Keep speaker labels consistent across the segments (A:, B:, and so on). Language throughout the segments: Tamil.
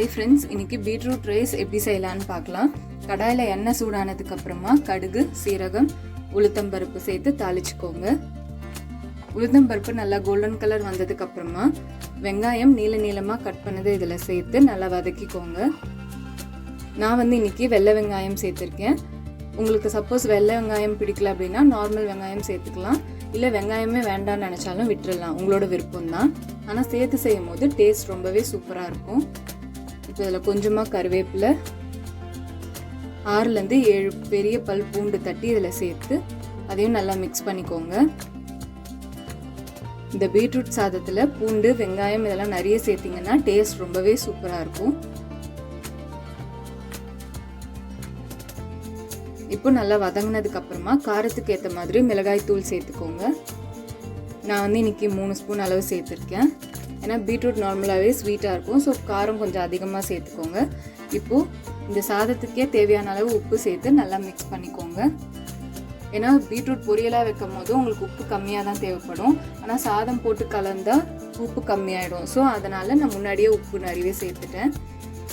A: ஹாய் ஃப்ரெண்ட்ஸ் இன்னைக்கு பீட்ரூட் ரைஸ் எப்படி செய்யலான்னு பார்க்கலாம். கடாயில் எண்ணெய் சூடானதுக்கு அப்புறமா கடுகு சீரகம் உளுத்தம்பருப்பு சேர்த்து தாளிச்சுக்கோங்க. உளுத்தம்பருப்பு நல்லா கோல்டன் கலர் வந்ததுக்கு அப்புறமா வெங்காயம் நீல நீளமாக கட் பண்ணதை இதில் சேர்த்து நல்லா வதக்கிக்கோங்க. நான் வந்து இன்னைக்கு வெள்ளை வெங்காயம் சேர்த்துருக்கேன். உங்களுக்கு சப்போஸ் வெள்ளை வெங்காயம் பிடிக்கல அப்படின்னா நார்மல் வெங்காயம் சேர்த்துக்கலாம். இல்லை வெங்காயமே வேண்டாம்னு நினச்சாலும் விட்டுறலாம். உங்களோட விருப்பம் தான் ஆனால் சேர்த்து செய்யும் போது டேஸ்ட் ரொம்பவே சூப்பராக இருக்கும். இப்போ இதில் கொஞ்சமாக கருவேப்பிலை ஆறுலேருந்து ஏழு பெரிய பல் பூண்டு தட்டி இதில் சேர்த்து அதையும் நல்லா மிக்ஸ் பண்ணிக்கோங்க. இந்த பீட்ரூட் சாதத்தில் பூண்டு வெங்காயம் இதெல்லாம் நிறைய சேர்த்திங்கன்னா டேஸ்ட் ரொம்பவே சூப்பராக இருக்கும். இப்போ நல்லா வதங்கினதுக்கு அப்புறமா காரத்துக்கு ஏற்ற மாதிரி மிளகாய் தூள் சேர்த்துக்கோங்க. நான் வந்து இன்னைக்கு மூணு ஸ்பூன் அளவு சேர்த்துருக்கேன். ஏன்னா பீட்ரூட் நார்மலாகவே ஸ்வீட்டாக இருக்கும். ஸோ காரம் கொஞ்சம் அதிகமாக சேர்த்துக்கோங்க. இப்போது இந்த சாதத்துக்கே தேவையான அளவு உப்பு சேர்த்து நல்லா மிக்ஸ் பண்ணிக்கோங்க. ஏன்னா பீட்ரூட் பொரியலாக வைக்கும் போது உங்களுக்கு உப்பு கம்மியாக தான் தேவைப்படும். ஆனால் சாதம் போட்டு கலந்தால் உப்பு கம்மியாயிடும். ஸோ அதனால் நான் முன்னாடியே உப்பு நிறையவே சேர்த்துட்டேன்.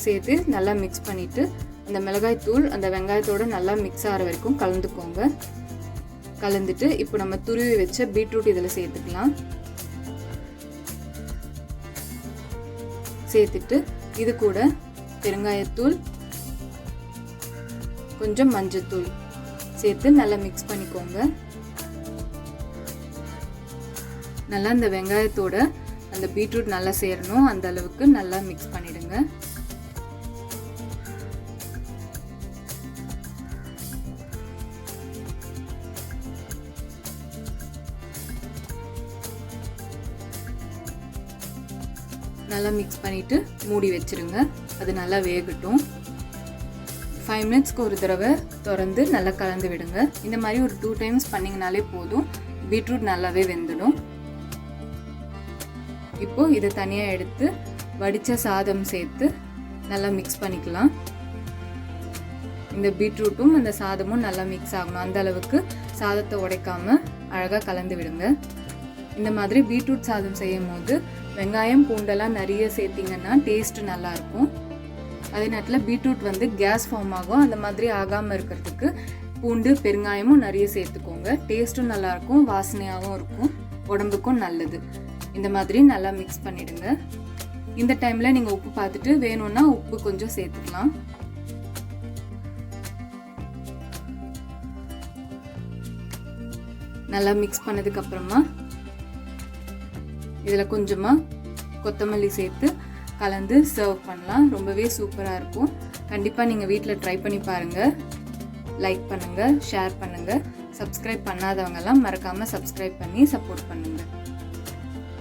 A: சேர்த்து நல்லா மிக்ஸ் பண்ணிவிட்டு அந்த மிளகாய் தூள் அந்த வெங்காயத்தோடு நல்லா மிக்ஸ் ஆகிற வரைக்கும் கலந்துக்கோங்க. கலந்துட்டு இப்போ நம்ம துருவி வச்ச பீட்ரூட் இதில் சேர்த்துக்கலாம். சேர்த்துட்டு இது கூட பெருங்காயத்தூள் கொஞ்சம் மஞ்சத்தூள் சேர்த்து நல்லா மிக்ஸ் பண்ணிக்கோங்க. நல்லா இந்த வெங்காயத்தோட அந்த பீட்ரூட் நல்லா சேரணும். அந்த அளவுக்கு நல்லா மிக்ஸ் பண்ணிடுங்க. நல்லா மிக்ஸ் பண்ணிவிட்டு மூடி வச்சுருங்க. அது நல்லா வேகட்டும். ஃபைவ் மினிட்ஸ்க்கு ஒரு தடவை திறந்து நல்லா கலந்து விடுங்க. இந்த மாதிரி ஒரு டூ டைம்ஸ் பண்ணிங்கனாலே போதும். பீட்ரூட் நல்லாவே வெந்துடும். இப்போது இதை தனியாக எடுத்து வடித்த சாதம் சேர்த்து நல்லா மிக்ஸ் பண்ணிக்கலாம். இந்த பீட்ரூட்டும் அந்த சாதமும் நல்லா மிக்ஸ் ஆகணும். அந்த அளவுக்கு சாதத்தை உடைக்காமல் அழகாக கலந்து விடுங்க. இந்த மாதிரி பீட்ரூட் சாதம் செய்யும் போது வெங்காயம் பூண்டெல்லாம் நிறைய சேர்த்திங்கன்னா டேஸ்ட் நல்லாயிருக்கும். அதே நேரத்தில் பீட்ரூட் வந்து கேஸ் ஃபார்ம் ஆகும். அந்த மாதிரி ஆகாமல் இருக்கிறதுக்கு பூண்டு பெருங்காயமும் நிறைய சேர்த்துக்கோங்க. டேஸ்ட்டும் நல்லாயிருக்கும் வாசனையாகவும் இருக்கும். உடம்புக்கும் நல்லது. இந்த மாதிரி நல்லா மிக்ஸ் பண்ணிடுங்க. இந்த டைமில் நீங்கள் உப்பு பார்த்துட்டு வேணும்னா உப்பு கொஞ்சம் சேர்த்துக்கலாம். நல்லா மிக்ஸ் பண்ணதுக்கப்புறமா இதில் கொஞ்சமாக கொத்தமல்லி சேர்த்து கலந்து சர்வ் பண்ணலாம். ரொம்பவே சூப்பராக இருக்கும். கண்டிப்பாக நீங்கள் வீட்டில் ட்ரை பண்ணி பாருங்கள் லைக் பண்ணுங்கள் ஷேர் பண்ணுங்கள் சப்ஸ்கிரைப் பண்ணாதவங்கெல்லாம் மறக்காமல் சப்ஸ்கிரைப் பண்ணி சப்போர்ட் பண்ணுங்கள்